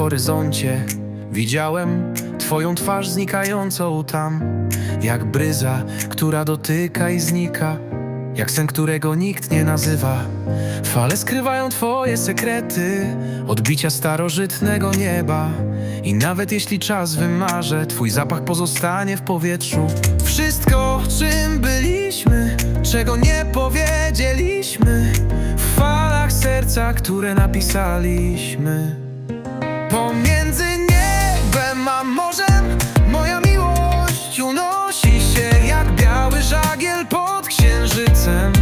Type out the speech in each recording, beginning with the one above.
horyzoncie widziałem Twoją twarz znikającą tam, jak bryza, która dotyka i znika, jak sen, którego nikt nie nazywa. Fale skrywają Twoje sekrety, odbicia starożytnego nieba. I nawet jeśli czas wymarze, Twój zapach pozostanie w powietrzu. Wszystko, czym byliśmy, czego nie powiedzieliśmy, w falach serca, które napisaliśmy. Pomiędzy niebem a morzem moja miłość unosi się jak biały żagiel pod księżycem.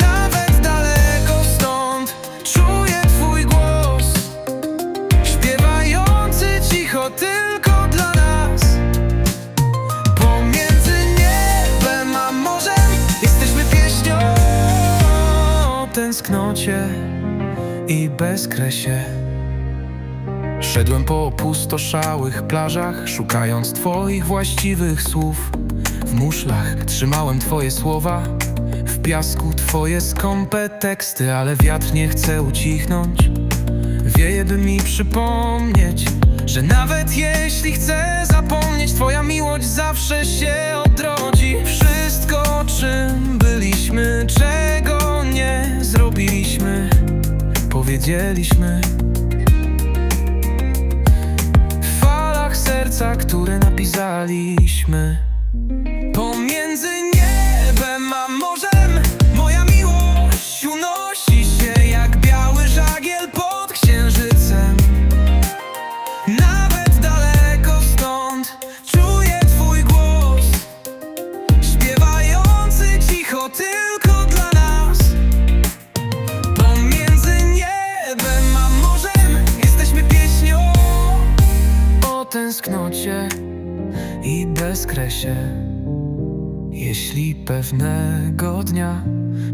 Nawet daleko stąd czuję twój głos, śpiewający cicho tylko dla nas. Pomiędzy niebem a morzem jesteśmy pieśnią o tęsknocie i bezkresie. Szedłem po opustoszałych plażach, szukając Twoich właściwych słów. W muszlach trzymałem Twoje słowa, w piasku Twoje skąpe teksty, ale wiatr nie chce ucichnąć. Wieje, by mi przypomnieć, że nawet jeśli chcę zapomnieć, Twoja miłość zawsze się odrodzi. Wszystko, czym byliśmy, czego nie zrobiliśmy, powiedzieliśmy. Serca, które napisaliśmy tęsknocie i bezkresie. Jeśli pewnego dnia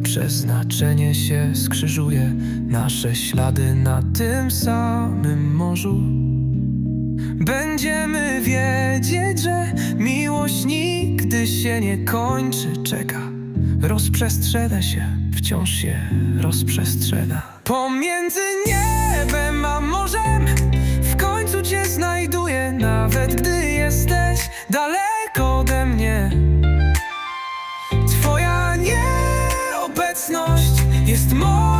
przeznaczenie się skrzyżuje, nasze ślady na tym samym morzu. Będziemy wiedzieć, że miłość nigdy się nie kończy, czeka. Rozprzestrzena się, wciąż się rozprzestrzena. Pomiędzy niebem It's more.